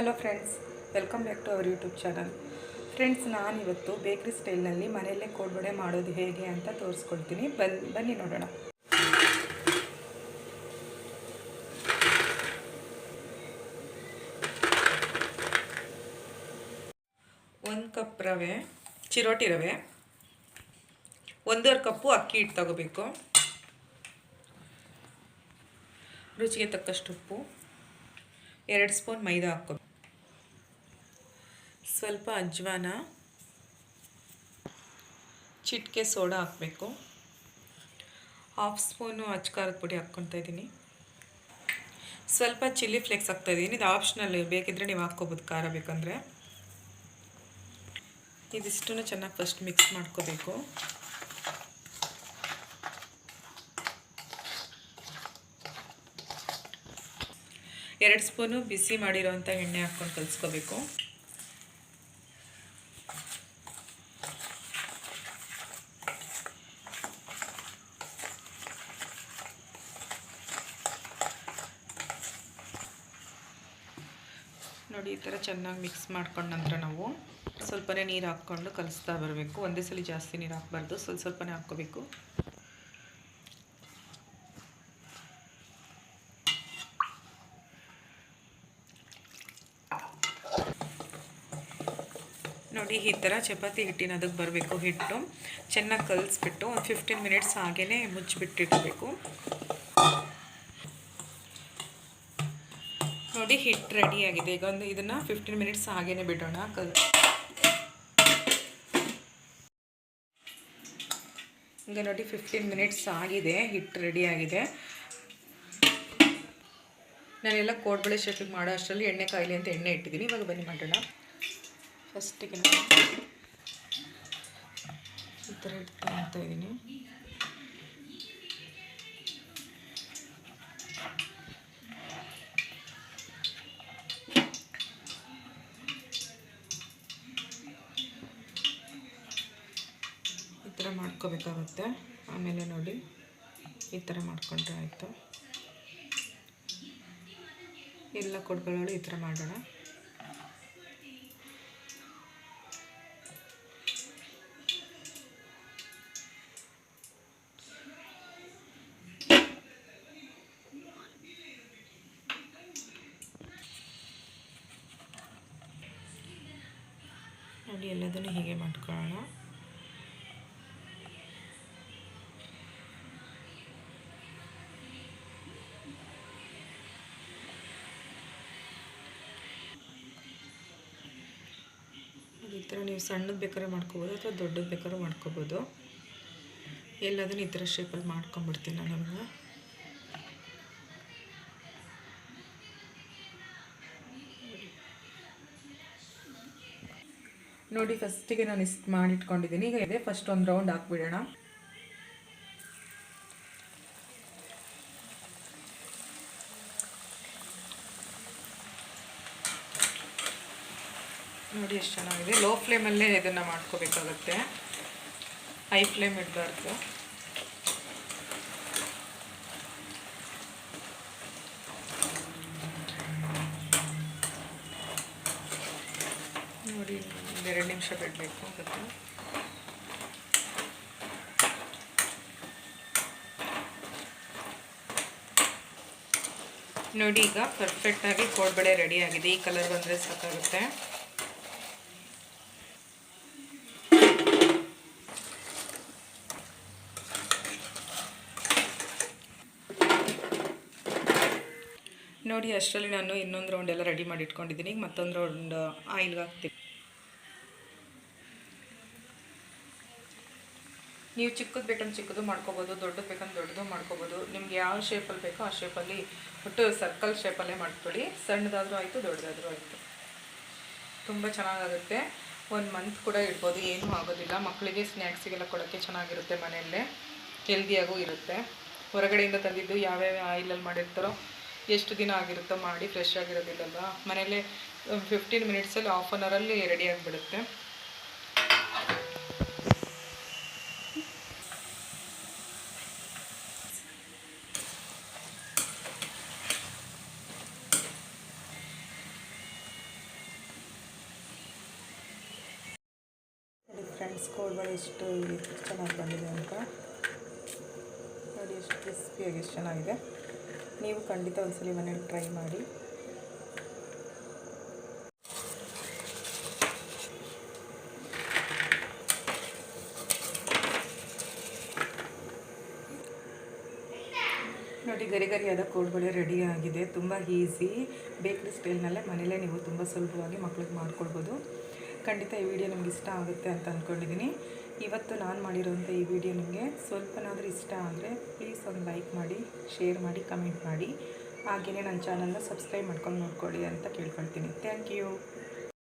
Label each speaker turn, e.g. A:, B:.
A: Hello friends welcome back to our YouTube channel friends ನಾನಿವತ್ತು bakery ಸ್ಟೈಲ್ನಲ್ಲಿ ಮನೆಯಲ್ಲೇ ಕೋಡ್ಬಡೆ ಮಾಡೋದು ಹೇಗೆ ಅಂತ ತೋರಿಸ್ಕೊಡ್ತೀನಿ. ಬನ್, ಬನ್ನಿ ನೋಡೋಣ. ಒಂದು ಕಪ್ ರವೆ, ಚಿರೋಟಿ ರವೆ, ಒಂದೂವರೆ ಕಪ್ಪು ಅಕ್ಕಿ ಹಿಟ್ಟು ತಗೋಬೇಕು. ರುಚಿಗೆ ತಕ್ಕಷ್ಟು ಉಪ್ಪು, ಎರಡು ಸ್ಪೂನ್ ಮೈದಾ ಹಾಕೋ ಸ್ವಲ್ಪ ಅಜ್ವಾನ, ಚಿಟ್ಕೆ ಸೋಡಾ ಹಾಕಬೇಕು. ಹಾಫ್ ಸ್ಪೂನು ಅಚ್ಕಾರದ ಪುಡಿ ಹಾಕ್ಕೊತಾ ಇದ್ದೀನಿ. ಸ್ವಲ್ಪ ಚಿಲ್ಲಿ ಫ್ಲೇಕ್ಸ್ ಹಾಕ್ತಾ ಇದ್ದೀನಿ. ಇದು ಆಪ್ಷನಲ್, ಬೇಕಿದ್ರೆ ನೀವು ಹಾಕ್ಕೋಬೋದು ಖಾರ ಬೇಕಂದರೆ. ಇದಿಷ್ಟನ್ನು ಚೆನ್ನಾಗಿ ಫಸ್ಟ್ ಮಿಕ್ಸ್ ಮಾಡ್ಕೋಬೇಕು. ಎರಡು ಸ್ಪೂನು ಬಿಸಿ ಮಾಡಿರೋವಂಥ ಎಣ್ಣೆ ಹಾಕ್ಕೊಂಡು ಕಲಿಸ್ಕೋಬೇಕು. ನೋಡಿ, ಈ ಥರ ಚೆನ್ನಾಗಿ ಮಿಕ್ಸ್ ಮಾಡ್ಕೊಂಡ ನಂತರ ನಾವು ಸ್ವಲ್ಪನೇ ನೀರು ಹಾಕ್ಕೊಂಡು ಕಲಿಸ್ತಾ ಬರಬೇಕು. ಒಂದೇ ಸಲ ಜಾಸ್ತಿ ನೀರು ಹಾಕ್ಬಾರ್ದು, ಸ್ವಲ್ಪ ಸ್ವಲ್ಪನೇ ಹಾಕ್ಕೋಬೇಕು. ನೋಡಿ, ಈ ಥರ ಚಪಾತಿ ಹಿಟ್ಟಿನ ಅದಕ್ಕೆ ಬರಬೇಕು ಹಿಟ್ಟು. ಚೆನ್ನಾಗಿ ಕಲಿಸ್ಬಿಟ್ಟು ಒಂದು ಫಿಫ್ಟೀನ್ ಮಿನಿಟ್ಸ್ ಹಾಗೇ ಮುಚ್ಚಿಬಿಟ್ಟಿಡಬೇಕು. ನೋಡಿ ಹಿಟ್ಟು ರೆಡಿಯಾಗಿದೆ ಈಗ ಒಂದು ಇದನ್ನು ಫಿಫ್ಟೀನ್ ಮಿನಿಟ್ಸ್ ಹಾಗೇನೆ ಬಿಡೋಣ. ಕಲ್ ಈಗ ನೋಡಿ ಫಿಫ್ಟೀನ್ ಮಿನಿಟ್ಸ್ ಆಗಿದೆ ಹಿಟ್ಟು ರೆಡಿಯಾಗಿದೆ ನಾನೆಲ್ಲ ಕೋಡ್ಬಳೆ ಶೇಪಿಗೆ ಮಾಡೋ ಅಷ್ಟರಲ್ಲಿ ಎಣ್ಣೆ ಕಾಯಿಲೆ ಅಂತ ಎಣ್ಣೆ ಇಟ್ಟಿದ್ದೀನಿ. ಇವಾಗ ಬನ್ನಿ ಮಾಡೋಣ. ಫಸ್ಟಿಗೆ ಈ ಥರ ಇಟ್ಕೊಳ್ತಾ ಇದ್ದೀನಿ. ಥರ ಮಾಡ್ಕೋಬೇಕಾಗುತ್ತೆ. ಆಮೇಲೆ ನೋಡಿ, ಈ ಥರ ಮಾಡ್ಕೊಂಡ್ರೆ ಆಯಿತು. ಎಲ್ಲ ಕೊಡ್ಕೊಳ್ಳೋಳು ಈ ಥರ ಮಾಡೋಣ. ನೋಡಿ, ಎಲ್ಲದನ್ನು ಹೀಗೆ ಮಾಡ್ಕೊಳ್ಳೋಣ. ಥರ ನೀವು ಸಣ್ಣದು ಬೇಕಾದ್ರೆ ಮಾಡ್ಕೋಬೋದು ಅಥವಾ ದೊಡ್ಡದು ಬೇಕಾದ್ರೆ ಮಾಡ್ಕೋಬೋದು. ಎಲ್ಲದನ್ನು ಈ ಥರ ಶೇಪಲ್ಲಿ ಮಾಡ್ಕೊಂಬಿಡ್ತೀನಿ ನಾನು ನಮಗೆ. ನೋಡಿ ಫಸ್ಟಿಗೆ ನಾನು ಇಷ್ಟು ಮಾಡಿಟ್ಕೊಂಡಿದ್ದೀನಿ. ಈಗ ಇದೆ ಫಸ್ಟ್ ಒಂದು ರೌಂಡ್ ಹಾಕ್ಬಿಡೋಣ. ನೋಡಿ, ಎಷ್ಟು ಚೆನ್ನಾಗಿದೆ. ಲೋ ಫ್ಲೇಮಲ್ಲೇ ಇದನ್ನು ಮಾಡ್ಕೋಬೇಕಾಗತ್ತೆ. ಹೈ ಫ್ಲೇಮ್ ಇಡಬಾರ್ದು. ನೋಡಿ ಎರಡು ನಿಮಿಷ ಬಿಡಬೇಕು, ಆಗುತ್ತೆ. ನೋಡಿ, ಈಗ ಪರ್ಫೆಕ್ಟಾಗಿ ಕೋಡ್ಬಳೆ ರೆಡಿ ಆಗಿದೆ. ಈ ಕಲರ್ ಬಂದರೆ ಸಾಕಾಗುತ್ತೆ. ನೋಡಿ, ಅಷ್ಟರಲ್ಲಿ ನಾನು ಇನ್ನೊಂದು ರೌಂಡ್ ಎಲ್ಲ ರೆಡಿ ಮಾಡಿ ಇಟ್ಕೊಂಡಿದ್ದೀನಿ. ಈಗ ಮತ್ತೊಂದು ರೌಂಡ್ ಆಯಿಲ್ಗೆ ಹಾಕ್ತೀನಿ. ನೀವು ಚಿಕ್ಕದು ಬೇಕಂದ್ರೆ ಚಿಕ್ಕದು ಮಾಡ್ಕೋಬೋದು, ದೊಡ್ಡದು ಬೇಕಂದ್ರೆ ದೊಡ್ಡದು ಮಾಡ್ಕೋಬೋದು. ನಿಮ್ಗೆ ಯಾವ ಶೇಪಲ್ಲಿ ಬೇಕೋ ಆ ಶೇಪಲ್ಲಿ ಒಟ್ಟು ಸರ್ಕಲ್ ಶೇಪಲ್ಲೇ ಮಾಡ್ಕೊಳ್ಳಿ. ಸಣ್ಣದಾದರೂ ಆಯಿತು, ದೊಡ್ಡದಾದರೂ ಆಯಿತು. ತುಂಬ ಚೆನ್ನಾಗಾಗುತ್ತೆ. ಒಂದು ಮಂತ್ ಕೂಡ ಇಡ್ಬೋದು, ಏನೂ ಆಗೋದಿಲ್ಲ. ಮಕ್ಕಳಿಗೆ ಸ್ನ್ಯಾಕ್ಸಿಗೆಲ್ಲ ಕೊಡೋಕ್ಕೆ ಚೆನ್ನಾಗಿರುತ್ತೆ ಮನೆಯಲ್ಲೇ. ಹೆಲ್ದಿಯಾಗೂ ಇರುತ್ತೆ. ಹೊರಗಡೆಯಿಂದ ತಂದಿದ್ದು ಯಾವ್ಯಾವ ಆಯಿಲಲ್ಲಿ ಮಾಡಿರ್ತಾರೋ ಎಷ್ಟು ದಿನ ಆಗಿರುತ್ತೋ ಮಾಡಿ ಫ್ರೆಶ್ ಆಗಿರೋದಿಲ್ಲಲ್ಲ, ಮನೆಯಲ್ಲೇ ಫಿಫ್ಟೀನ್ ಮಿನಿಟ್ಸಲ್ಲಿ ಹಾಫ್ ಆನ್ ಅವರಲ್ಲಿ ರೆಡಿ ಆಗಿಬಿಡುತ್ತೆ. ಫ್ರೆಂಡ್ಸ್ ಕೋಡ್ಬಾಳೆ ಎಷ್ಟು ಚೆನ್ನಾಗಿ ಬಂದಿದೆ ಅಂತ. ನೋಡಿ, ಎಷ್ಟು ಕ್ರಿಸ್ಪಿಯಾಗಿ ಎಷ್ಟು ಚೆನ್ನಾಗಿದೆ. ನೀವು ಖಂಡಿತ ಒಂದ್ಸಲಿ ಮನೇಲಿ ಟ್ರೈ ಮಾಡಿ. ನೋಡಿ, ಗರಿ ಗರಿಯಾದ ಕೋಡ್ಬಳೆ ರೆಡಿ ಆಗಿದೆ. ತುಂಬ ಈಸಿ ಬೇಕ್ರಿ ಸ್ಟೈಲ್ನಲ್ಲೇ ಮನೇಲೇ ನೀವು ತುಂಬ ಸುಲಭವಾಗಿ ಮಕ್ಳಿಗೆ ಮಾಡ್ಕೊಳ್ಬೋದು ಖಂಡಿತ ಈ ವಿಡಿಯೋ ನಿಮ್ಗೆ ಇಷ್ಟ ಆಗುತ್ತೆ ಅಂತ ಅಂದ್ಕೊಂಡಿದ್ದೀನಿ ಇವತ್ತು ನಾನು ಮಾಡಿರೋಂಥ ಈ ವಿಡಿಯೋ ನಿಮಗೆ ಸ್ವಲ್ಪನಾದರೂ ಇಷ್ಟ ಆದರೆ ಪ್ಲೀಸ್ ಒಂದು ಲೈಕ್ ಮಾಡಿ ಶೇರ್ ಮಾಡಿ ಕಮೆಂಟ್ ಮಾಡಿ. ಹಾಗೆಯೇ ನನ್ನ ಚಾನಲ್ನ ಸಬ್ಸ್ಕ್ರೈಬ್ ಮಾಡ್ಕೊಂಡು ನೋಡ್ಕೊಳ್ಳಿ ಅಂತ ಕೇಳ್ಕೊಳ್ತೀನಿ. Thank you